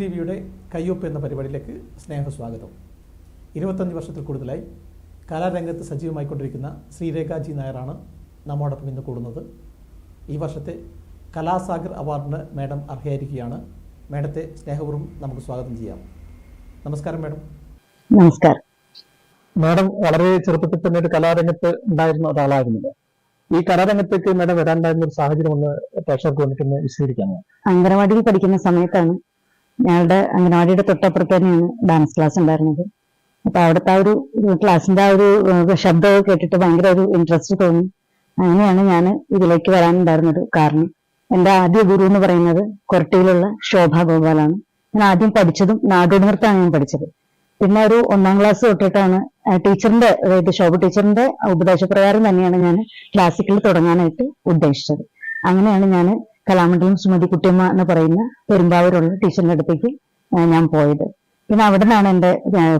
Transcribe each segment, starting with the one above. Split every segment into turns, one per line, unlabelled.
Time വിയുടെ കയ്യൊപ്പ് എന്ന പരിപാടിയിലേക്ക് സ്നേഹസ്വാഗതം ഇരുപത്തഞ്ച് വർഷത്തിൽ കൂടുതലായി കലാരംഗത്ത് സജീവമായിക്കൊണ്ടിരിക്കുന്ന ശ്രീരേഖ ജി നായരാണ് നമ്മോടൊപ്പം ഇന്ന് കൂടുന്നത്. ഈ വർഷത്തെ കലാസാഗർ അവാർഡിന് മേഡം അർഹയായിരിക്കുകയാണ്. മേഡത്തെ സ്നേഹപൂർവം നമുക്ക് സ്വാഗതം ചെയ്യാം. നമസ്കാരം മേഡം.
നമസ്കാരം.
മേഡം വളരെ ചെറുപ്പത്തിൽ തന്നെ ഒരു കലാരംഗത്ത് ഉണ്ടായിരുന്ന ഒരാളായിരുന്നു ഈ കലാരംഗത്തേക്ക് മാഡം വരാനുണ്ടായിരുന്ന ഒരു സാഹചര്യം ഒന്ന് പ്രേക്ഷകർക്ക് വന്നിട്ട് വിശദീകരിക്കാമോ?
അംഗനവാടിയിൽ പഠിക്കുന്ന സമയത്താണ് ഞങ്ങളുടെ അംഗനവാടിയുടെ തൊട്ടപ്പുറത്ത് തന്നെയാണ് ഡാൻസ് ക്ലാസ് ഉണ്ടായിരുന്നത്. അപ്പൊ അവിടുത്തെ ആ ഒരു ക്ലാസ്സിന്റെ ആ ഒരു ശബ്ദമൊക്കെ കേട്ടിട്ട് ഭയങ്കര ഒരു ഇൻട്രസ്റ്റ് തോന്നി. അങ്ങനെയാണ് ഞാൻ ഇതിലേക്ക് വരാനുണ്ടായിരുന്നത് കാരണം. എന്റെ ആദ്യ ഗുരു എന്ന് പറയുന്നത് കൊരട്ടിയിലുള്ള ശോഭ ഗോപാലാണ്. ഞാൻ ആദ്യം പഠിച്ചതും നാടോടി നൃത്തമാണ് ഞാൻ പഠിച്ചത്. പിന്നെ ഒരു ഒന്നാം ക്ലാസ് തൊട്ടിട്ടാണ് ടീച്ചറിന്റെ അതായത് ശോഭ ടീച്ചറിന്റെ ഉപദേശപ്രകാരം തന്നെയാണ് ഞാൻ ക്ലാസിക്കൽ തുടങ്ങാനായിട്ട് ഉദ്ദേശിച്ചത്. അങ്ങനെയാണ് ഞാൻ കലാമണ്ഡലം സുമതി കുട്ടിയമ്മ എന്ന് പറയുന്ന പെരുമ്പാവൂരുള്ള ടീച്ചറിന്റെ അടുത്തേക്ക് ഞാൻ പോയത്. പിന്നെ അവിടെ നിന്നാണ് എന്റെ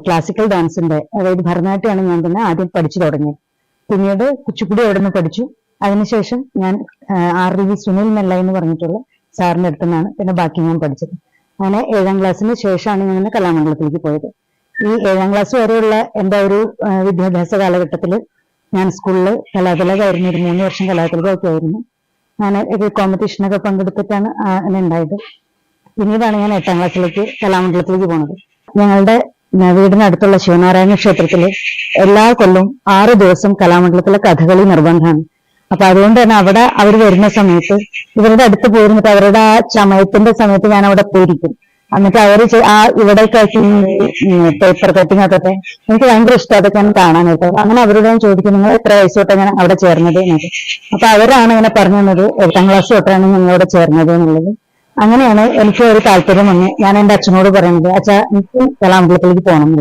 ക്ലാസിക്കൽ ഡാൻസിന്റെ അതായത് ഭരതനാട്യമാണ് ഞാൻ പിന്നെ ആദ്യം പഠിച്ചു തുടങ്ങിയത്. പിന്നീട് കുച്ചിപ്പുടി അവിടെ നിന്ന് പഠിച്ചു. അതിനുശേഷം ഞാൻ ആർ ഡി വി സുനിൽ മെല്ല എന്ന് പറഞ്ഞിട്ടുള്ള സാറിന്റെ അടുത്തു നിന്നാണ് പിന്നെ ബാക്കി ഞാൻ പഠിച്ചത്. അങ്ങനെ ഏഴാം ക്ലാസ്സിന് ശേഷമാണ് ഞാൻ കലാമണ്ഡലത്തിലേക്ക് പോയത്. ഈ ഏഴാം ക്ലാസ് വരെയുള്ള എന്റെ ഒരു വിദ്യാഭ്യാസ കാലഘട്ടത്തിൽ ഞാൻ സ്കൂളിൽ കലാതിലകായിരുന്നു ഒരു മൂന്ന് വർഷം കലാതിലകൊക്കെ ആയിരുന്നു ഞാൻ കോമ്പറ്റീഷനൊക്കെ പങ്കെടുത്തിട്ടാണ് ഉണ്ടായത്. പിന്നീടാണ് ഞാൻ എട്ടാം ക്ലാസ്സിലേക്ക് കലാമണ്ഡലത്തിലേക്ക് പോണത്. ഞങ്ങളുടെ വീടിനടുത്തുള്ള ശിവനാരായണ ക്ഷേത്രത്തിൽ എല്ലാ കൊല്ലവും ആറ് ദിവസം കലാമണ്ഡലത്തിലെ കഥകളി നിർബന്ധമാണ്. അപ്പൊ അതുകൊണ്ട് തന്നെ അവിടെ അവർ വരുന്ന സമയത്ത് ഇവരുടെ അടുത്ത് പോയിരുന്നിട്ട് അവരുടെ ആ ചമയത്തിന്റെ സമയത്ത് ഞാൻ അവിടെ പോയിരിക്കും. എന്നിട്ട് അവർ ആ ഇവിടെ പേപ്പർ കട്ടിങ് ഒക്കെ എനിക്ക് ഭയങ്കര ഇഷ്ടം അതൊക്കെ ഞാൻ കാണാനായിട്ട്. അങ്ങനെ അവരോട് ഞാൻ ചോദിക്കും നിങ്ങൾ എത്ര വയസ്സ് തൊട്ടാണ് ഞാൻ അവിടെ ചേർന്നത്? എന്നൊക്കെ. അപ്പൊ അവരാണ് ഇങ്ങനെ പറഞ്ഞു തന്നത് എട്ടാം ക്ലാസ് തൊട്ടാണ് ഞങ്ങൾ അവിടെ ചേർന്നത് എന്നുള്ളത്. അങ്ങനെയാണ് എനിക്ക് ഒരു താല്പര്യം വന്ന് ഞാൻ എന്റെ അച്ഛനോട് പറയുന്നത് അച്ഛ എനിക്ക് കലാമ്പലത്തിലേക്ക് പോകണം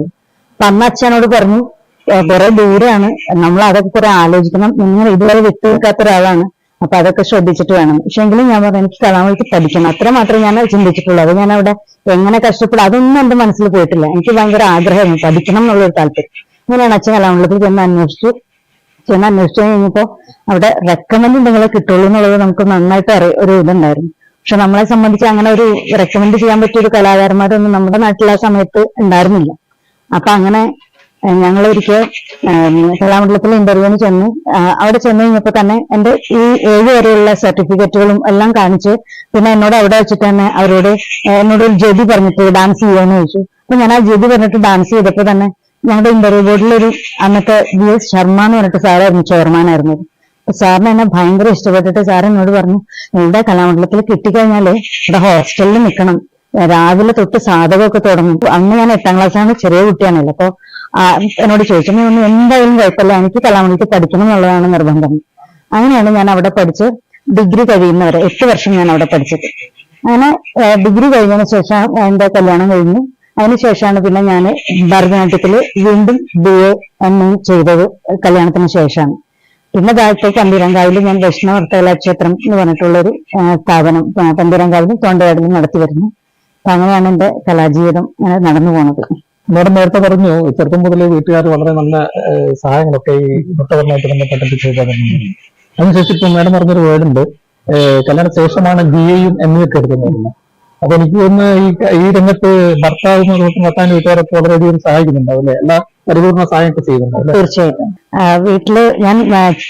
അപ്പൊ അന്ന് അച്ഛനോട് പറഞ്ഞു "ഏ, കുറെ ദൂരെയാണ്. നമ്മൾ അതൊക്കെ കുറെ ആലോചിക്കണം. നിങ്ങൾ ഇതുവരെ വിട്ടു നിൽക്കാത്ത ഒരാളാണ്. അപ്പൊ അതൊക്കെ ശ്രദ്ധിച്ചിട്ട് വേണം. പക്ഷെ എങ്കിലും ഞാൻ പറഞ്ഞു എനിക്ക് കലാമണ്ഡലത്തിൽ പഠിക്കണം. അത്ര മാത്രമേ ഞാൻ ചിന്തിച്ചിട്ടുള്ളൂ. അത് ഞാൻ അവിടെ എങ്ങനെ കഷ്ടപ്പെടും അതൊന്നും എന്റെ മനസ്സിൽ പോയിട്ടില്ല. എനിക്ക് ഭയങ്കര ആഗ്രഹമായിരുന്നു. പഠിക്കണം എന്നുള്ളൊരു താല്പര്യം. അങ്ങനെയാണ് അച്ഛൻ കലാമണ്ഡലത്തിൽ ചെന്ന് അന്വേഷിച്ചു. ചെന്ന് അന്വേഷിച്ചു കഴിഞ്ഞപ്പോ അവിടെ റെക്കമെൻഡ് എന്തെങ്കിലും കിട്ടുള്ളൂ എന്നുള്ളത് നമുക്ക് നന്നായിട്ട് അറിയ ഒരു ഇതുണ്ടായിരുന്നു. പക്ഷെ നമ്മളെ സംബന്ധിച്ച് അങ്ങനെ ഒരു റെക്കമെൻഡ് ചെയ്യാൻ പറ്റിയ ഒരു കലാകാരന്മാരൊന്നും നമ്മുടെ നാട്ടിൽ ആ സമയത്ത് ഉണ്ടായിരുന്നില്ല. അപ്പൊ അങ്ങനെ ഞങ്ങൾ ഒരിക്കൽ കലാമണ്ഡലത്തിൽ ഇന്റർവ്യൂവിന് ചെന്ന്. അവിടെ ചെന്ന് കഴിഞ്ഞപ്പോ തന്നെ എന്റെ ഈ ഏഴ് വരെയുള്ള സർട്ടിഫിക്കറ്റുകളും എല്ലാം കാണിച്ച് പിന്നെ എന്നോട് അവിടെ വെച്ചിട്ട് തന്നെ അവരോട് എന്നോട് ജതി പറഞ്ഞിട്ട് ഡാൻസ് ചെയ്യുമെന്ന് ചോദിച്ചു. അപ്പൊ ഞാൻ ആ ജതി പറഞ്ഞിട്ട് ഡാൻസ് ചെയ്തപ്പോ തന്നെ ഞങ്ങളുടെ ഇന്റർവ്യൂ ബോർഡിലൊരു അന്നത്തെ വി എസ് ശർമ്മ എന്ന് പറഞ്ഞിട്ട് സാറായിരുന്നു അപ്പൊ സാറിന് എന്നെ ഭയങ്കര ഇഷ്ടപ്പെട്ടിട്ട് സാർ എന്നോട് പറഞ്ഞു ഇവിടെ കലാമണ്ഡലത്തിൽ കിട്ടിക്കഴിഞ്ഞാൽ ഇവിടെ ഹോസ്റ്റലിൽ നിൽക്കണം രാവിലെ തൊട്ട് സാധകമൊക്കെ തുടങ്ങും. അന്ന് ഞാൻ എട്ടാം ക്ലാസ്സാണ് ചെറിയ കുട്ടിയാണല്ലോ അപ്പൊ എന്നോട് ചോദിച്ചു "നീ ഒന്നും എന്തായാലും കുഴപ്പമില്ല. എനിക്ക് കലാമണിക്ക് പഠിക്കണം എന്നുള്ളതാണ് നിർബന്ധം. അങ്ങനെയാണ് ഞാൻ അവിടെ പഠിച്ച് ഡിഗ്രി കഴിയുന്നവരെ എട്ട് വർഷം ഞാൻ അവിടെ പഠിച്ചത്. അങ്ങനെ ഡിഗ്രി കഴിഞ്ഞതിന് ശേഷം എന്റെ കല്യാണം കഴിഞ്ഞു. അതിനുശേഷമാണ് പിന്നെ ഞാൻ ഭരതനാട്യത്തിൽ വീണ്ടും ബി എ എം എ ചെയ്തത് കല്യാണത്തിന് ശേഷമാണ്. പിന്നെ ദാ തമ്പിരങ്കാവിൽ ഞാൻ വൈഷ്ണവ ക്ഷേത്രം എന്ന് പറഞ്ഞിട്ടുള്ളൊരു സ്ഥാപനം തമ്പിരങ്കാവിൽ തോണ്ടയാടിലും നടത്തി വരുന്നു. അപ്പൊ അങ്ങനെയാണ് എന്റെ കലാജീവിതം ഇങ്ങനെ നടന്നു പോണത്.
മാഡം നേരത്തെ പറഞ്ഞു ചെറുപ്പം മുതലേ വീട്ടുകാർ വളരെ നല്ല സഹായങ്ങളൊക്കെ ഈ നൃത്തപരമായിട്ട് ബന്ധപ്പെട്ടിട്ട് ചെയ്തതെന്ന് അതിനുശേഷം ഇപ്പൊ മാഡം പറഞ്ഞൊരു വേർഡുണ്ട് കല്യാണ ശേഷമാണ് ബി എയും എം എ ഒക്കെ എടുക്കുന്നത്. അപ്പൊ എനിക്ക് തോന്നുന്നു ഈ ഈ രംഗത്ത് ഭർത്താവ് ഭർത്താവിന്റെ വീട്ടുകാരൊക്കെ വളരെയധികം സഹായിക്കുന്നുണ്ടാവും അല്ലെ? എല്ലാ പരിപൂർണ സഹായമൊക്കെ ചെയ്യുന്നുണ്ടാവും
തീർച്ചയായിട്ടും. വീട്ടിൽ ഞാൻ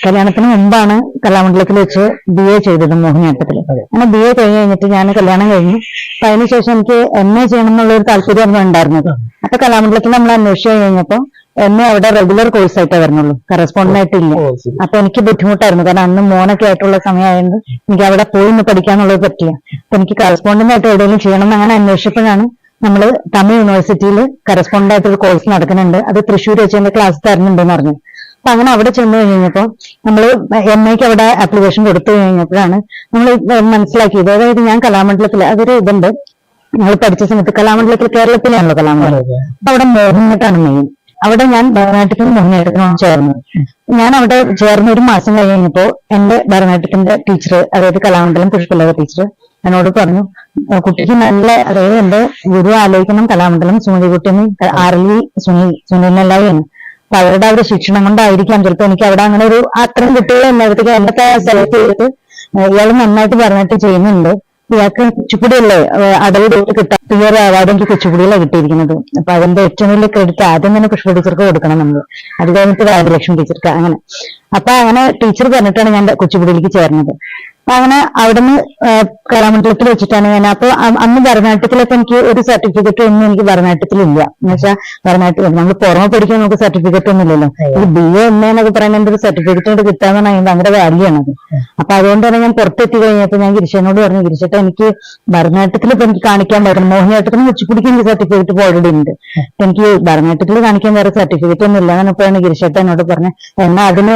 കല്യാണത്തിന് മുമ്പാണ് കലാമണ്ഡലത്തിൽ വെച്ച് ബി എ ചെയ്തത്
മോഹിനിയാട്ടത്തിൽ.
അങ്ങനെ ബി എ കഴിഞ്ഞ് കഴിഞ്ഞിട്ട് ഞാൻ കല്യാണം കഴിഞ്ഞു. അപ്പൊ അതിനുശേഷം എനിക്ക് എം എ ചെയ്യണം എന്നുള്ള ഒരു താല്പര്യമായിരുന്നു ഉണ്ടായിരുന്നത്. അപ്പൊ കലാമണ്ഡലത്തിൽ നമ്മൾ അന്വേഷിച്ചു കഴിഞ്ഞപ്പോ എം എ അവിടെ റെഗുലർ കോഴ്സ് ആയിട്ടേ വരുന്നുള്ളൂ കറസ്പോണ്ടന്റ് ആയിട്ടില്ല. അപ്പൊ എനിക്ക് ബുദ്ധിമുട്ടായിരുന്നു. കാരണം അന്ന് മോനൊക്കെ ആയിട്ടുള്ള സമയമായതുകൊണ്ട് എനിക്ക് അവിടെ പോയി ഒന്ന് പഠിക്കാന്നുള്ളത് പറ്റില്ല. അപ്പൊ എനിക്ക് കറസ്പോണ്ടന്റ് ആയിട്ട് എവിടെയെങ്കിലും ചെയ്യണം എന്ന് അങ്ങനെ അന്വേഷിച്ചപ്പോഴാണ് നമ്മൾ തമിഴ് യൂണിവേഴ്സിറ്റിയിൽ കറസ്പോണ്ടന്റ് ആയിട്ടൊരു കോഴ്സ് നടക്കുന്നുണ്ട്. അത് തൃശ്ശൂർ വെച്ച് എന്റെ ക്ലാസ് തരുന്നുണ്ടെന്ന് പറഞ്ഞു. അപ്പൊ അങ്ങനെ അവിടെ ചെന്ന് കഴിഞ്ഞപ്പോ നമ്മൾ എം ഐക്ക് അവിടെ ആപ്ലിക്കേഷൻ കൊടുത്തു കഴിഞ്ഞപ്പോഴാണ് നമ്മൾ മനസ്സിലാക്കിയത്. അതായത് ഞാൻ കലാമണ്ഡലത്തിൽ അതൊരു ഇതുണ്ട്. ഞങ്ങൾ പഠിച്ച സമയത്ത് കലാമണ്ഡലത്തിൽ കേരളത്തിലാണല്ലോ കലാമണ്ഡലം. അപ്പൊ അവിടെ മോഹിനിയാട്ടാണ് മെയിൻ അവിടെ ഞാൻ ഭരതനാട്യത്തിന് മോഹിനിയാട്ടത്തിനും ചേർന്നു. ഞാൻ അവിടെ ചേർന്ന് ഒരു മാസം കഴിഞ്ഞപ്പോ എന്റെ ഭരതനാട്യത്തിന്റെ ടീച്ചർ അതായത് കലാമണ്ഡലം പുഷ്പലത ടീച്ചർ എന്നോട് പറഞ്ഞു "ആ, കുട്ടിക്ക് നല്ല അതായത് എന്റെ ഗുരു ആലോചിക്കണം കലാമണ്ഡലം സുനിൽ കുട്ടിയും ആർ എൽ വി സുനിൽ സുനിലിനെല്ലാവരും അപ്പൊ അവരുടെ അവരുടെ ശിക്ഷണം കൊണ്ടായിരിക്കാം. ചിലപ്പോ എനിക്ക് അവിടെ അങ്ങനെ ഒരു അത്രയും കുട്ടികൾ എല്ലായിടത്തേക്ക് എന്റെ സെലക്ട് ചെയ്തിട്ട് ഇയാൾ നന്നായിട്ട് ഭരതനാട്യം ചെയ്യുന്നുണ്ട്. ഇയാൾക്ക് കുച്ചിപ്പുടിയല്ലേ? അടവ് കിട്ടാൻ പ്രിയർ അവാർഡ് എനിക്ക് കുച്ചിപ്പുടിയിലാണ് കിട്ടിയിരിക്കുന്നത്. അപ്പൊ അതിന്റെ ഏറ്റവും വലിയ ക്രെഡിറ്റ് ആദ്യം തന്നെ പുഷ്പ ടീച്ചർക്ക് കൊടുക്കണം നമ്മൾ അത് കഴിഞ്ഞിട്ട് രാജലക്ഷ്മി ടീച്ചർക്ക് അങ്ങനെ. അപ്പൊ അങ്ങനെ ടീച്ചർ പറഞ്ഞിട്ടാണ് ഞാൻ കുച്ചിപ്പുടിയിലേക്ക് ചേർന്നത്. അങ്ങനെ അവിടുന്ന് കലാമണ്ഡലത്തിൽ വെച്ചിട്ടാണ് ഞാൻ. അപ്പൊ അന്ന് ഭരതനാട്യത്തിലൊക്കെ എനിക്ക് ഒരു സർട്ടിഫിക്കറ്റ് ഒന്നും എനിക്ക് ഭരതനാട്യത്തിലില്ല. എന്ന് വെച്ചാൽ ഭരതനാട്യം നമ്മൾ പുറമെ പഠിക്കാൻ നമുക്ക് സർട്ടിഫിക്കറ്റ് ഒന്നും ഇല്ലല്ലോ. ഈ ബി എ എം എ എന്നൊക്കെ പറയുന്ന എന്റെ ഒരു സർട്ടിഫിക്കറ്റ് കൊണ്ട് കിട്ടാന്ന് പറഞ്ഞാൽ ഭയങ്കര വാല്യൂ ആണത് അപ്പൊ അതുകൊണ്ട് തന്നെ ഞാൻ പുറത്തെത്തി കഴിഞ്ഞപ്പോ ഞാൻ ഗിരിശനോട് പറഞ്ഞു ഗിരിശേട്ട എനിക്ക് ഭരതനാട്യത്തിൽ ഇപ്പൊ എനിക്ക് കാണിക്കാൻ പറ്റും മോഹിനിയാട്ടത്തിന് കുച്ചിപ്പുടിക്ക് എനിക്ക് സർട്ടിഫിക്കറ്റ് ഇപ്പോൾ ഓൾറെഡി ഉണ്ട് എനിക്ക് ഭരതനാട്യത്തിൽ കാണിക്കാൻ വേറെ സർട്ടിഫിക്കറ്റ് ഒന്നും ഇല്ല എന്നപ്പോഴാണ് ഗിരിശേട്ട എന്നോട് പറഞ്ഞത്. എന്നാ അതിന്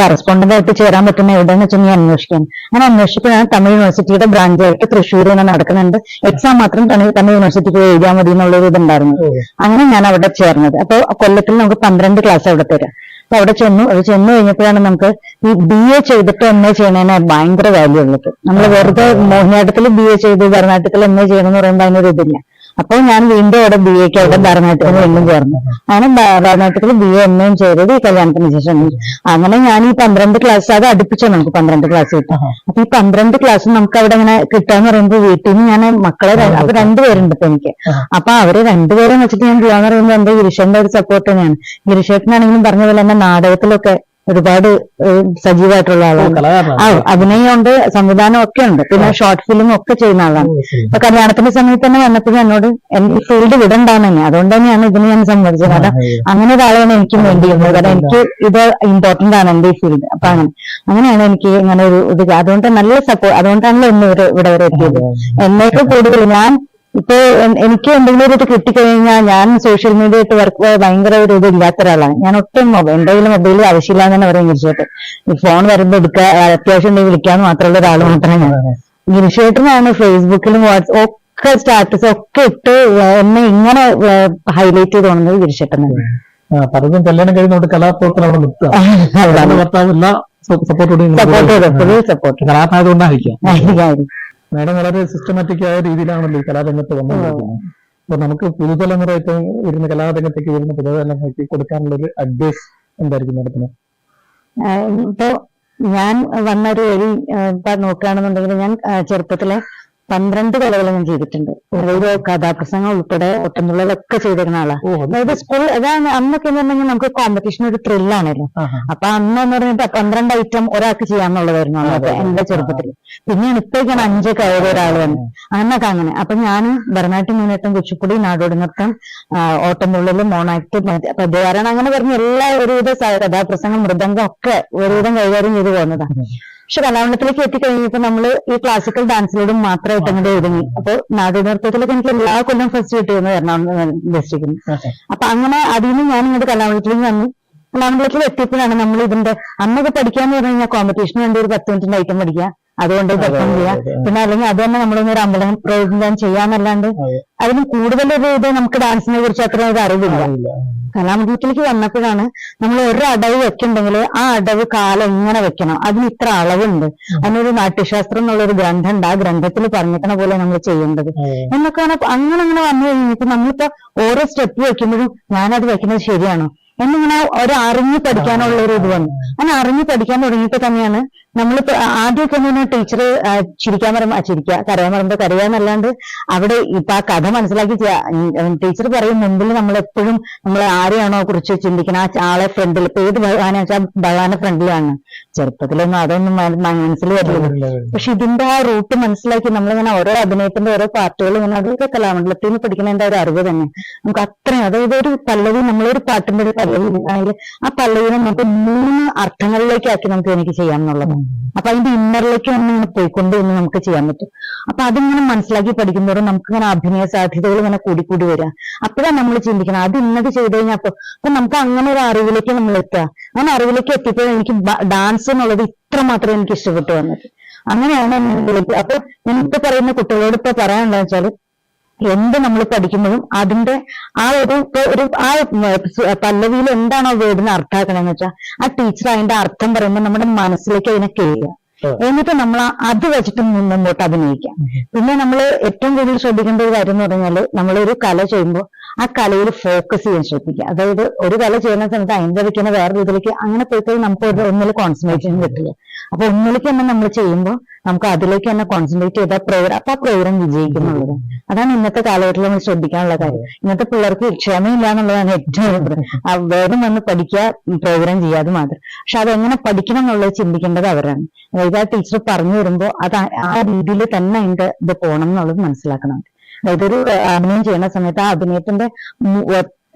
കറസ്പോണ്ടന്റ് ആയിട്ട് ചേരാൻ പറ്റുന്ന എവിടെയെന്ന് വെച്ചാൽ ഞാൻ അന്വേഷിക്കാൻ അങ്ങനെ അന്വേഷിക്കുന്നത് ഞാൻ തമിഴ് യൂണിവേഴ്സിറ്റിയുടെ ബ്രാഞ്ചായിട്ട് തൃശ്ശൂർ തന്നെ നടക്കുന്നുണ്ട്. എക്സാം മാത്രം തമിഴ് തമിഴ് യൂണിവേഴ്സിറ്റിക്ക് പോയി എഴുതിയാൽ മതി എന്നുള്ള ഒരു ഇതുണ്ടായിരുന്നു അങ്ങനെ ഞാൻ അവിടെ ചേർന്നത്. അപ്പോൾ കൊല്ലത്തിൽ നമുക്ക് പന്ത്രണ്ട് ക്ലാസ് അവിടെ തരാം. അപ്പൊ അവിടെ ചെന്നു അത് ചെന്നു കഴിഞ്ഞപ്പോഴാണ് നമുക്ക് ഈ ബി എ ചെയ്തിട്ട് എം എ ചെയ്യണതിന് ഭയങ്കര വാല്യൂ ഉള്ളത്. നമ്മൾ വെറുതെ മോഹിനിയാട്ടത്തിൽ ബി എ ചെയ്ത് കർണാടകത്തിൽ എം എ ചെയ്യണമെന്ന് പറയുമ്പോൾ അതിനൊരു ഇതില്ല. അപ്പോൾ ഞാൻ വീണ്ടും അവിടെ ബി എക്ക് അവിടെ ഭരതനാട്യത്തിന് വീണ്ടും ചേർന്നു. അങ്ങനെ ഭ- ഭരതനാട്യത്തിൽ ബി എ എം ചേരത് ഈ കല്യാണത്തിന് ശേഷം. അങ്ങനെ ഞാൻ ഈ പന്ത്രണ്ട് ക്ലാസ് അത് അടുപ്പിച്ചോ നമുക്ക് പന്ത്രണ്ട് ക്ലാസ് കിട്ടും അപ്പൊ ഈ പന്ത്രണ്ട് ക്ലാസ് നമുക്ക് അവിടെ ഇങ്ങനെ കിട്ടാന്ന് പറയുമ്പോൾ വീട്ടിൽ നിന്ന് ഞാൻ മക്കളെ അപ്പൊ രണ്ടുപേരുണ്ട് ഇപ്പൊ എനിക്ക്. അപ്പൊ അവർ രണ്ടുപേരും വെച്ചിട്ട് ഞാൻ ചെയ്യാന്ന് പറയുമ്പോൾ എന്റെ ഗിരിഷന്റെ ഒരു സപ്പോർട്ട് തന്നെയാണ്. ഗിരിഷേട്ടനാണെങ്കിലും പറഞ്ഞ പോലെ തന്നെ നാടകത്തിലൊക്കെ ഒരുപാട് സജീവമായിട്ടുള്ള ആളാണ്. ആ
ഉണ്ട്
അഭിനയമുണ്ട് സംവിധാനം ഒക്കെ ഉണ്ട് പിന്നെ ഷോർട്ട് ഫിലിം ഒക്കെ ചെയ്യുന്ന ആളാണ്. അപ്പൊ കല്യാണത്തിന്റെ സമയത്ത് തന്നെ വന്നപ്പോഴും എന്നോട് എനിക്ക് ഫീൽഡ് വിടണ്ടാന്ന് തന്നെ. അതുകൊണ്ട് തന്നെയാണ് ഇതിന് ഞാൻ സമ്മതിച്ചത് കാരണം അങ്ങനെ ഒരാളാണ് എനിക്ക് വേണ്ടിയിരുന്നത് കാരണം എനിക്ക് ഇത് ഇമ്പോർട്ടന്റ് ആണ് എന്റെ ഈ ഫീൽഡ് അപ്പൊ അങ്ങനെ അങ്ങനെയാണ് എനിക്ക് ഇങ്ങനെ ഒരു ഇത്. അതുകൊണ്ട് നല്ല സപ്പോർട്ട് അതുകൊണ്ടാണല്ലോ ഇന്ന് ഇവിടെ വരെ എത്തിയത്. എന്നേക്ക് കൂടുതൽ ഞാൻ ഇപ്പൊ എനിക്ക് എന്തെങ്കിലും ഒരു ഇത് കിട്ടിക്കഴിഞ്ഞാൽ ഞാൻ സോഷ്യൽ മീഡിയ ആയിട്ട് വർക്ക് ഭയങ്കര ഒരു ഇത് ഇല്ലാത്ത ഒരാളാണ്. ഞാൻ ഒട്ടും മൊബൈൽ എന്റെ കയ്യിൽ മൊബൈൽ ആവശ്യമില്ല എന്ന് തന്നെ പറയും ഗിരിശേട്ട് ഈ ഫോൺ വരുമ്പോ എടുക്കുക അത്യാവശ്യം ഉണ്ടെങ്കിൽ വിളിക്കാന്ന് മാത്രമുള്ള ഒരാൾ മാത്രമേ ഞാൻ. ഗിരിശേട്ടനാണ് ഫേസ്ബുക്കിലും വാട്സ് ഒക്കെ സ്റ്റാറ്റസ് ഒക്കെ ഇട്ട് എന്നെ ഇങ്ങനെ ഹൈലൈറ്റ് ചെയ്ത് തോന്നുന്നത് ഗിരിശേട്ടൻ തന്നെ
ആ, പലതും കല്യാണം കഴിയുന്നോണ്ട് കലാപ്രവർത്തനം അവിടെ നിർത്തുക. ഭർത്താവ് ഭർത്താവില്ല സപ്പോർട്ടോട്
സപ്പോർട്ട് ചെയ്ത്
മാഡം വളരെ സിസ്റ്റമാറ്റിക് ആയ രീതിയിലാണല്ലോ ഈ കലാരംഗത്ത് വന്നുകൊണ്ടിരിക്കുന്നത് അപ്പൊ നമുക്ക് പുതുതലമുറ ഇപ്പം വരുന്ന കലാരംഗത്തേക്ക് വരുന്ന പുതുതലമുറയ്ക്ക് കൊടുക്കാനുള്ള ഒരു അഡ്വൈസ് എന്തായിരിക്കും മാഡത്തിന്?
ഇപ്പൊ ഞാൻ വന്ന ഒരു വഴി ഇപ്പൊ നോക്കുകയാണെന്നുണ്ടെങ്കിൽ ഞാൻ ചെറുപ്പത്തിലെ പന്ത്രണ്ട് കലകൾ ഞാൻ ചെയ്തിട്ടുണ്ട്. ഓരോരോ കഥാപ്രസംഗം ഉൾപ്പെടെ ഒട്ടുന്നുള്ളതൊക്കെ ചെയ്തിരുന്ന
ആളാണ്
അതായത് സ്കൂൾ അതാണ് അന്നൊക്കെ എന്ന് പറഞ്ഞാൽ നമുക്ക് കോമ്പറ്റീഷൻ ഒരു ത്രില്ലാണല്ലോ. അപ്പൊ അന്ന് എന്ന് പറഞ്ഞിട്ട് പന്ത്രണ്ട് ഐറ്റം ഒരാൾക്ക് ചെയ്യാന്നുള്ളതായിരുന്നു
അന്നത്തെ.
എന്റെ ചെറുപ്പത്തിൽ പിന്നെയാണ് ഇപ്പോഴേക്കാണ് അഞ്ച് ആയത് ഒരാൾ തന്നെ അന്നൊക്കെ അങ്ങനെ. അപ്പൊ ഞാൻ ഭരണാട്ടി മുന്നേറ്റം കുച്ചിപ്പുടി നാടോടി നൃത്തം ഓട്ടംതുള്ളിൽ മോണാക്ട് പദ്യകാരൻ അങ്ങനെ പറഞ്ഞ എല്ലാ ഒരുവിധ കഥാപ്രസംഗം മൃദംഗം ഒക്കെ ഒരുവിധം കൈകാര്യം ചെയ്തു പോകുന്നതാണ് പക്ഷെ കലാമണ്ഡലത്തിലേക്ക് എത്തിക്കഴിഞ്ഞപ്പോ നമ്മൾ ഈ ക്ലാസിക്കൽ ഡാൻസിലോടും മാത്രമായിട്ട് അങ്ങനെ ഒതുങ്ങി. അപ്പൊ നാടോടി നൃത്തത്തിലൊക്കെ എനിക്ക് എല്ലാ കൊല്ലം ഫസ്റ്റ് കിട്ടിയെന്ന് എറണാകുളം ഉദ്ദേശിക്കുന്നത് അപ്പൊ അങ്ങനെ അതിൽ നിന്ന് ഞാൻ ഇങ്ങോട്ട് കലാമണ്ഡലത്തിലേക്ക് വന്നു. കലാമണ്ഡലത്തിൽ എത്തിയപ്പോഴാണ് നമ്മൾ ഇതിന്റെ അന്നൊക്കെ പഠിക്കാന്ന് പറഞ്ഞു കഴിഞ്ഞാൽ കോമ്പറ്റീഷന് വേണ്ടി ഒരു പത്ത് മിനിറ്റിന്റെ ഐറ്റം പഠിക്കുക അതുകൊണ്ട് പെർഫോം ചെയ്യാം. പിന്നെ അല്ലെങ്കിൽ അത് തന്നെ നമ്മളൊന്ന് ഒരു അമ്പലം പ്രയോജനം ചെയ്യാന്നല്ലാണ്ട്
അതെ.
അതിന് കൂടുതലൊരു ഇത് നമുക്ക് ഡാൻസിനെ കുറിച്ച് അത്ര ഒരു അറിവില്ല. കലാമണ്ഡലത്തിലേക്ക് വന്നപ്പോഴാണ് നമ്മൾ ഒരു അടവ് വെക്കുന്നുണ്ടെങ്കിൽ ആ അടവ് കാലം എങ്ങനെ വെക്കണം? അതിന് ഇത്ര അളവുണ്ട്. അതിനൊരു നാട്യശാസ്ത്രം എന്നുള്ള ഒരു ഗ്രന്ഥം ഉണ്ട് ആ ഗ്രന്ഥത്തിൽ പറഞ്ഞിരിക്കണ പോലെ നമ്മൾ ചെയ്യേണ്ടത്. എന്നൊക്കെയാണ് അങ്ങനെ അങ്ങനെ വന്നു കഴിഞ്ഞിട്ട് നമ്മളിപ്പോ ഓരോ സ്റ്റെപ്പ് വെക്കുമ്പോഴും ഞാനത് വെക്കുന്നത് ശരിയാണോ? എന്നിങ്ങനെ ഒരു അറിഞ്ഞു പഠിക്കാനുള്ള ഒരു ഇത് വന്നു. അങ്ങനെ അറിഞ്ഞു പഠിക്കാൻ തുടങ്ങിയപ്പോ തന്നെയാണ് നമ്മളിപ്പോ ആദ്യമൊക്കെ തന്നെ ടീച്ചർ ചിരിക്കാൻ പറയുമ്പോ ആ ചിരിക്കുക കരയാൻ പറയുമ്പോ കരയാന്നല്ലാണ്ട് അവിടെ ഇപ്പൊ ആ കഥ മനസ്സിലാക്കി ടീച്ചർ പറയും മുമ്പിൽ നമ്മൾ എപ്പോഴും നമ്മൾ ആരെയാണോ കുറിച്ച് ചിന്തിക്കണം? ആ ആളെ ഫ്രണ്ടിൽ ഇപ്പൊ ഏത് ഭഗവാനെ വെച്ചാൽ ഭഗവാന്റെ ഫ്രണ്ടിലാണ് ചെറുപ്പത്തിലൊന്നും അതൊന്നും മനസ്സിൽ വരില്ല പക്ഷെ ഇതിന്റെ ആ റൂട്ട് മനസ്സിലാക്കി നമ്മളിങ്ങനെ ഓരോ അഭിനയത്തിന്റെ ഓരോ പാട്ടുകൾ ഇങ്ങനെ അതൊക്കെ കലാമണ്ഡലത്തിൽ നിന്ന് പഠിക്കുന്നതിന്റെ ഒരു അറിവ് തന്നെ. നമുക്ക് അത്രയും അതായത് ഒരു പല്ലവി നമ്മളൊരു പാട്ടിന്റെ ഒരു പല്ലവി ആണെങ്കിൽ ആ പല്ലവിനെ നമുക്ക് മൂന്ന് അർത്ഥങ്ങളിലേക്ക് ആക്കി നമുക്ക് എനിക്ക് ചെയ്യാം എന്നുള്ളത്. അപ്പൊ അതിന്റെ ഇന്നറിലേക്ക് തന്നെ ഇങ്ങനെ പോയിക്കൊണ്ട് എന്ന് നമുക്ക് ചെയ്യാൻ പറ്റും. അപ്പൊ അതിങ്ങനെ മനസ്സിലാക്കി പഠിക്കുമ്പോഴും നമുക്ക് ഇങ്ങനെ അഭിനയ സാധ്യതകൾ ഇങ്ങനെ കൂടി കൂടി വരിക അപ്പോഴാണ് നമ്മൾ ചിന്തിക്കണം അത് ഇന്നത് ചെയ്ത് കഴിഞ്ഞാൽ അപ്പൊ നമുക്ക് അങ്ങനെ ഒരു അറിവിലേക്ക് നമ്മൾ എത്തുക. അങ്ങനെ അറിവിലേക്ക് എത്തിയപ്പോൾ എനിക്ക് ഡാൻസ് എന്നുള്ളത് ഇത്ര മാത്രമേ എനിക്ക് ഇഷ്ടപ്പെട്ടു വന്നത്. അങ്ങനെയാണ് അപ്പൊ ഞാൻ ഇപ്പൊ പറയുന്ന കുട്ടികളോട് ഇപ്പൊ പറയാനുള്ളത് വെച്ചാൽ എന്ത് നമ്മൾ പഠിക്കുമ്പോഴും അതിന്റെ ആ ഒരു ഒരു ആ പല്ലവിയിൽ എന്താണോ വേർഡിന് അർത്ഥാക്കണമെന്ന് വെച്ചാൽ ആ ടീച്ചർ അതിന്റെ അർത്ഥം പറയുമ്പോൾ നമ്മുടെ മനസ്സിലേക്ക് അതിനെ കേൾക്കുക. എന്നിട്ട് നമ്മൾ അത് വെച്ചിട്ട് മുന്നോട്ട് അഭിനയിക്കാം പിന്നെ നമ്മൾ ഏറ്റവും കൂടുതൽ ശ്രദ്ധിക്കേണ്ട ഒരു കാര്യം എന്ന് പറഞ്ഞാൽ നമ്മളൊരു ഒരു കല ചെയ്യുമ്പോൾ ആ കലയിൽ ഫോക്കസ് ചെയ്യാൻ ശ്രദ്ധിക്കുക. അതായത് ഒരു കല ചെയ്യുന്ന സമയത്ത് അതിന്റെ വെക്കുന്ന വേറെ രീതിയിലേക്ക് അങ്ങനെ പോയി കഴിഞ്ഞാൽ നമുക്ക് ഒന്നിൽ കോൺസെൻട്രേഷൻ കിട്ടില്ല അപ്പൊ ഒന്നിലേക്ക് തന്നെ നമ്മൾ ചെയ്യുമ്പോൾ നമുക്ക് അതിലേക്ക് തന്നെ കോൺസെൻട്രേറ്റ് ചെയ്താൽ പ്രോഗ്രാം അപ്പൊ ആ പ്രോഗ്രാം വിജയിക്കുന്നുള്ളത്. അതാണ് ഇന്നത്തെ കാലഘട്ടത്തിൽ നമ്മൾ ശ്രദ്ധിക്കാനുള്ള കാര്യം. ഇന്നത്തെ പിള്ളേർക്ക് ക്ഷമയില്ല എന്നുള്ളതാണ് ഏറ്റവും കൂടുതൽ ആ വേഗം വന്ന് പഠിക്കുക പ്രോഗ്രാം ചെയ്യാതെ മാത്രം. പക്ഷെ അതെങ്ങനെ പഠിക്കണം എന്നുള്ളത് ചിന്തിക്കേണ്ടത് അവരാണ്. അതായത് ആ ടീച്ചർ പറഞ്ഞു വരുമ്പോൾ അത് ആ- രീതിയിൽ തന്നെ അതിന്റെ ഇത് പോകണം എന്നുള്ളത് മനസ്സിലാക്കണം. അതായത് ഒരു അഭിനയം ചെയ്യുന്ന സമയത്ത് ആ അഭിനയത്തിന്റെ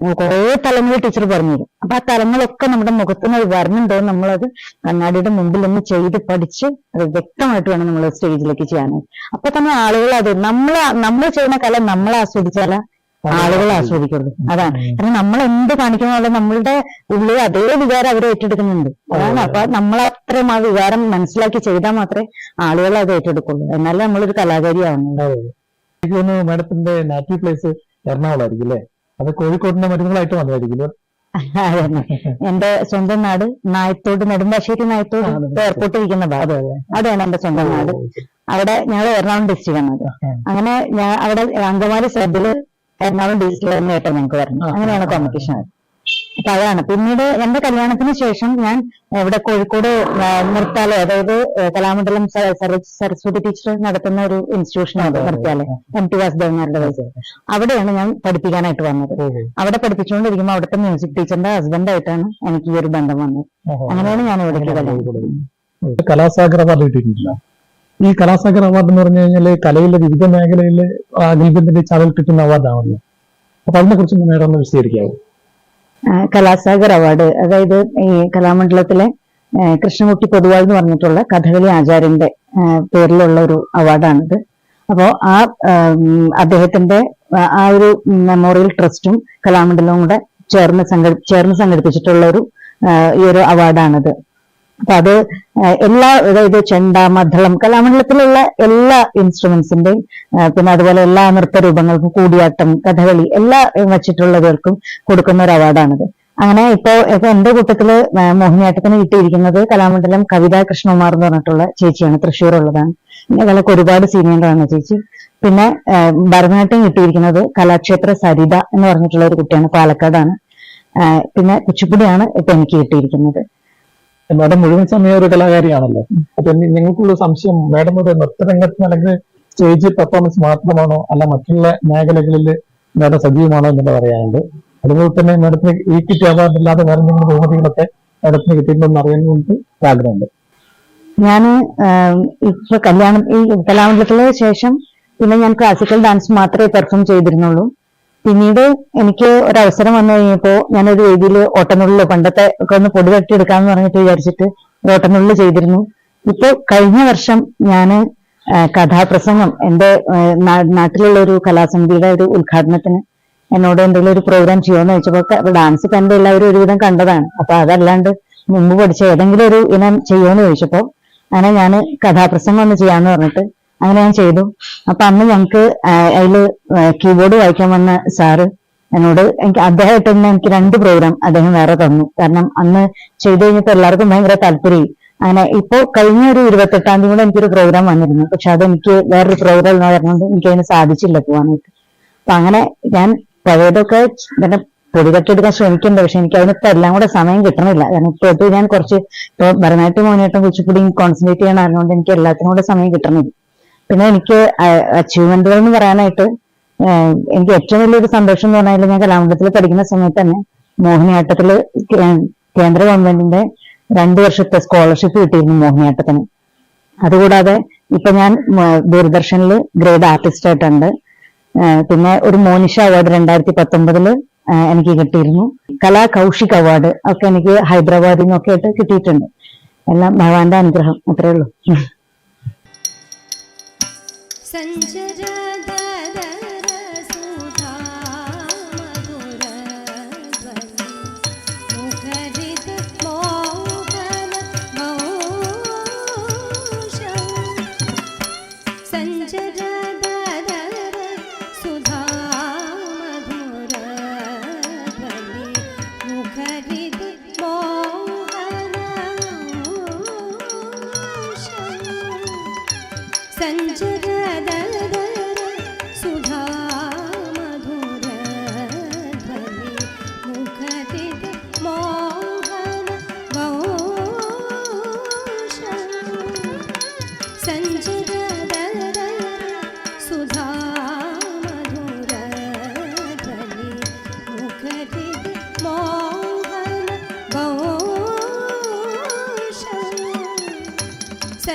കുറേ തലങ്ങൾ ടീച്ചർ പറഞ്ഞു തരും അപ്പൊ ആ തലങ്ങളൊക്കെ നമ്മുടെ മുഖത്തുനിന്ന് വരുന്നുണ്ടോ നമ്മളത് കണ്ണാടിയുടെ മുമ്പിൽ ഒന്ന് ചെയ്ത് പഠിച്ച് അത് വ്യക്തമായിട്ട് വേണം നമ്മൾ സ്റ്റേജിലേക്ക് ചെയ്യാനായിട്ട്. അപ്പൊ തന്നെ ആളുകൾ അത് നമ്മൾ നമ്മൾ ചെയ്യുന്ന കല നമ്മൾ ആസ്വദിച്ചാല ആളുകൾ ആസ്വദിക്കുള്ളൂ. അതാണ്. കാരണം നമ്മൾ എന്ത് കാണിക്കുന്നുള്ള നമ്മളുടെ ഉള്ളിൽ അതേ വികാരം അവർ ഏറ്റെടുക്കുന്നുണ്ട്. അതാണ്. അപ്പൊ നമ്മൾ അത്രയും ആ വികാരം മനസ്സിലാക്കി ചെയ്താൽ മാത്രമേ ആളുകൾ അത് ഏറ്റെടുക്കുള്ളൂ. എന്നാലേ നമ്മളൊരു
കലാകാരിയാവുന്നുണ്ടാവുള്ളൂ മാഡത്തിന്റെ നാറ്റീവ് പ്ലേസ് എറണാകുളമായിരിക്കും അല്ലേ? അത് കോഴിക്കോടിന്റെ മരുന്നുകളായിട്ട് വന്നതായിരിക്കും
എന്റെ സ്വന്തം നാട് നായത്തോട് നെടുമ്പാശ്ശേരി നായത്തോട് എയർപോർട്ട് ഇരിക്കുന്ന ഭാഗം. അതാണ് എന്റെ സ്വന്തം നാട്. അവിടെ ഞങ്ങൾ എറണാകുളം ഡിസ്ട്രിക്ട് ആണ്. അങ്ങനെ ഞാൻ അവിടെ അങ്കമാലി സൈഡിൽ എറണാകുളം ഡിസ്ട്രിക്റ്റ് കേട്ടോ ഞങ്ങൾക്ക് വരുന്നത്. അങ്ങനെയാണ് കോമ്പറ്റീഷൻ അപ്പൊ അതാണ് പിന്നീട് എന്റെ കല്യാണത്തിന് ശേഷം ഞാൻ ഇവിടെ കോഴിക്കോട് നൃത്താലയ അതായത് കലാമണ്ഡലം സരസ്വതി ടീച്ചർ നടത്തുന്ന ഒരു ഇൻസ്റ്റിറ്റ്യൂഷനാണ് നൃത്താലയം എം ടി വാസുദേവന്മാരുടെ വയസ്സ് അവിടെയാണ് ഞാൻ പഠിപ്പിക്കാനായിട്ട് വന്നത്. അവിടെ പഠിപ്പിച്ചുകൊണ്ടിരിക്കുമ്പോൾ അവിടുത്തെ മ്യൂസിക് ടീച്ചറിന്റെ ഹസ്ബൻഡായിട്ടാണ് എനിക്ക് ഈ ഒരു ബന്ധം വന്നത്. അങ്ങനെയാണ് ഞാൻ ഇവിടെ
കലാസാഗർ അവാർഡ് കിട്ടിയിട്ടില്ല ഈ കലാസാഗർ അവാർഡ് എന്ന് പറഞ്ഞു കഴിഞ്ഞാൽ കലയിലെ വിവിധ മേഖലയിലെ അഖിൽബന്ധിന്റെ ചാനൽ കിട്ടുന്ന അവാർഡാണല്ലോ. അപ്പൊ അതിനെ കുറിച്ച് മേഡം ഒന്ന് വിശദീകരിക്കാവോ?
കലാസാഗർ അവാർഡ് അതായത് ഈ കലാമണ്ഡലത്തിലെ കൃഷ്ണമുട്ടി പൊതുവാൾ എന്ന് പറഞ്ഞിട്ടുള്ള കഥകളി ആചാര്യന്റെ പേരിലുള്ള ഒരു അവാർഡാണിത്. അപ്പോ ആ അദ്ദേഹത്തിന്റെ ആ ഒരു മെമ്മോറിയൽ ട്രസ്റ്റും കലാമണ്ഡലവും കൂടെ ചേർന്ന് സംഘ ചേർന്ന് സംഘടിപ്പിച്ചിട്ടുള്ള ഒരു ഈ ഒരു അവാർഡാണിത്. അപ്പൊ അത് എല്ലാ അതായത് ചെണ്ട മദ്ദളം കലാമണ്ഡലത്തിലുള്ള എല്ലാ ഇൻസ്ട്രുമെന്റ്സിന്റെയും പിന്നെ അതുപോലെ എല്ലാ നൃത്തരൂപങ്ങൾക്കും കൂടിയാട്ടം കഥകളി എല്ലാ വച്ചിട്ടുള്ളവർക്കും കൊടുക്കുന്ന ഒരു അവാർഡാണിത്. അങ്ങനെ ഇപ്പോ ഇപ്പൊ എന്റെ കൂട്ടത്തിൽ മോഹിനിയാട്ടത്തിന് കിട്ടിയിരിക്കുന്നത് കലാമണ്ഡലം കവിതാ കൃഷ്ണകുമാർ എന്ന് പറഞ്ഞിട്ടുള്ള ചേച്ചിയാണ് തൃശ്ശൂർ ഉള്ളതാണ് അതൊക്കെ ഒരുപാട് സീനിയറാണ് ചേച്ചി. പിന്നെ ഭരതനാട്യം കിട്ടിയിരിക്കുന്നത് കലാക്ഷേത്ര സരിത എന്ന് പറഞ്ഞിട്ടുള്ള ഒരു കുട്ടിയാണ് പാലക്കാടാണ്. പിന്നെ കുച്ചിപ്പുടിയാണ് ഇപ്പൊ എനിക്ക് കിട്ടിയിരിക്കുന്നത്.
മാഡം മുഴുവൻ സമയം ഒരു കലാകാരിയാണല്ലോ. അപ്പൊ നിങ്ങൾക്കുള്ള സംശയം മാഡം ഒരു നൃത്തരംഗത്ത് അല്ലെങ്കിൽ സ്റ്റേജ് പെർഫോമൻസ് മാത്രമാണോ അല്ല മറ്റുള്ള മേഖലകളിൽ മാഡം സജീവമാണോ എന്ന് പറയാനുണ്ട്. അതുപോലെ തന്നെ മാഡത്തിന് ഈ കിറ്റ് അവാർഡ് ഇല്ലാതെ വേറെ എന്തെങ്കിലും ബഹുമതികളൊക്കെ മാഡത്തിന് കിട്ടിയിട്ടുണ്ടെന്ന് അറിയുന്നത് ആഗ്രഹമുണ്ട്.
ഞാൻ ഇപ്പൊ കല്യാണം ഈ കലാമണ്ഡലത്തിലെ ശേഷം പിന്നെ ഞാൻ ക്ലാസിക്കൽ ഡാൻസ് മാത്രമേ പെർഫോം ചെയ്തിരുന്നുള്ളൂ. പിന്നീട് എനിക്ക് ഒരു അവസരം വന്നു കഴിഞ്ഞപ്പോ ഞാനൊരു വേദിയിൽ ഓട്ടനുള്ളിൽ പണ്ടത്തെ ഒക്കെ ഒന്ന് പൊടി തട്ടിയെടുക്കാന്ന് പറഞ്ഞിട്ട് വിചാരിച്ചിട്ട് ഓട്ടനുള്ളിൽ ചെയ്തിരുന്നു. ഇപ്പൊ കഴിഞ്ഞ വർഷം ഞാൻ കഥാപ്രസംഗം എന്റെ നാട്ടിലുള്ള ഒരു കലാസമിതിയുടെ ഒരു ഉദ്ഘാടനത്തിന് എന്നോട് എന്തെങ്കിലും ഒരു പ്രോഗ്രാം ചെയ്യുമെന്ന് ചോദിച്ചപ്പോ ഡാൻസ് കണ്ട് എല്ലാവരും ഒരുവിധം കണ്ടതാണ്. അപ്പൊ അതല്ലാണ്ട് മുമ്പ് പഠിച്ച ഏതെങ്കിലും ഒരു ഇനം ചെയ്യുമെന്ന് ചോദിച്ചപ്പോ അങ്ങനെ ഞാൻ കഥാപ്രസംഗം ഒന്ന് ചെയ്യാന്ന് പറഞ്ഞിട്ട് അങ്ങനെ ഞാൻ ചെയ്തു. അപ്പൊ അന്ന് ഞങ്ങക്ക് അതിൽ കീബോർഡ് വായിക്കാൻ വന്ന സാറ് എന്നോട് എനിക്ക് അദ്ദേഹമായിട്ട് തന്നെ എനിക്ക് രണ്ട് പ്രോഗ്രാം അദ്ദേഹം വേറെ തന്നു. കാരണം അന്ന് ചെയ്തു കഴിഞ്ഞപ്പോ എല്ലാവർക്കും ഭയങ്കര താല്പര്യം. അങ്ങനെ ഇപ്പോ കഴിഞ്ഞ ഒരു ഇരുപത്തെട്ടാം തീയതി കൂടെ എനിക്കൊരു പ്രോഗ്രാം വന്നിരുന്നു. പക്ഷെ അതെനിക്ക് വേറൊരു പ്രോഗ്രാം എന്ന് പറഞ്ഞുകൊണ്ട് എനിക്ക് അതിന് സാധിച്ചില്ല പോകാനായിട്ട് അപ്പൊ അങ്ങനെ ഞാൻ പഴയതൊക്കെ ഇങ്ങനെ പൊടിതട്ടെടുക്കാൻ ശ്രമിക്കുന്നുണ്ട്. പക്ഷെ എനിക്ക് അതിനിപ്പോ എല്ലാം കൂടെ സമയം കിട്ടണില്ല. കാരണം ഇപ്പോഴത്തെ ഞാൻ കുറച്ച് ഇപ്പൊ ഭരതനാട്യം മോനായിട്ടും കുച്ചിപ്പുടിയും കോൺസെൻട്രേറ്റ് ചെയ്യാൻ അറിഞ്ഞുകൊണ്ട് എനിക്ക് എല്ലാത്തിനും കൂടെ സമയം കിട്ടണില്ല. പിന്നെ എനിക്ക് അച്ചീവ്മെന്റുകൾ എന്ന് പറയാനായിട്ട് എനിക്ക് ഏറ്റവും വലിയൊരു സന്തോഷം എന്ന് പറഞ്ഞാൽ ഞാൻ കലാമണ്ഡലത്തിൽ പഠിക്കുന്ന സമയത്ത് തന്നെ മോഹിനിയാട്ടത്തിൽ കേന്ദ്ര ഗവൺമെന്റിന്റെ രണ്ടു വർഷത്തെ സ്കോളർഷിപ്പ് കിട്ടിയിരുന്നു മോഹിനിയാട്ടത്തിന്. അതുകൂടാതെ ഇപ്പൊ ഞാൻ ദൂരദർശനിൽ ഗ്രേഡ് ആർട്ടിസ്റ്റ് ആയിട്ടുണ്ട്. പിന്നെ ഒരു മോനിഷ അവാർഡ് രണ്ടായിരത്തി പത്തൊമ്പതിൽ എനിക്ക് കിട്ടിയിരുന്നു. കലാ കൗശിക് അവാർഡ് ഒക്കെ എനിക്ക് ഹൈദരാബാദിൽ നിന്നൊക്കെ ആയിട്ട് കിട്ടിയിട്ടുണ്ട്. എല്ലാം ഭഗവാന്റെ അനുഗ്രഹം അത്രേ ഉള്ളൂ.
ಸಂಚರದ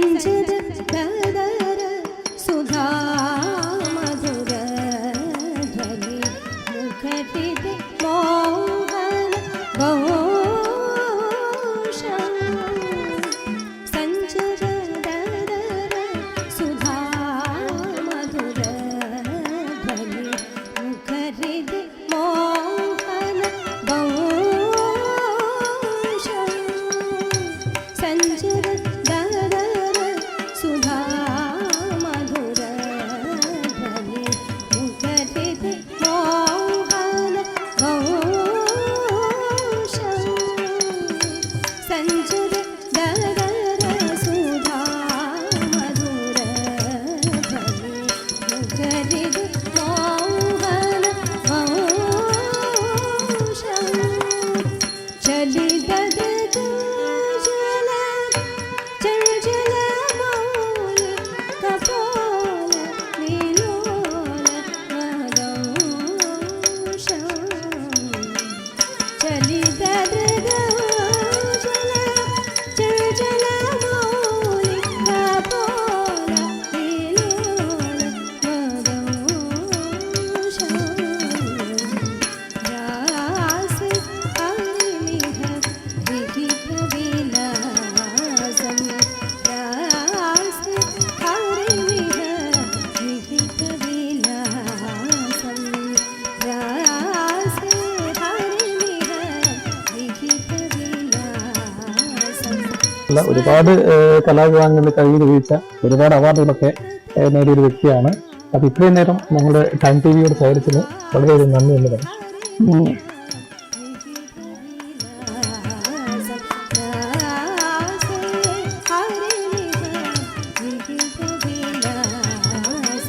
看见。
മാത്രമല്ല ഒരുപാട് കലാവിഭാഗങ്ങളിൽ കഴിവ് തെളിയിച്ച ഒരുപാട് അവാർഡുകളൊക്കെ നേടിയ ഒരു വ്യക്തിയാണ് അപ്പൊ ഇത്രയും നേരം നമ്മുടെ ടൈം ടി വിയുടെ സൈലത്തിന് വളരെയധികം നന്ദി എന്ന് പറയും.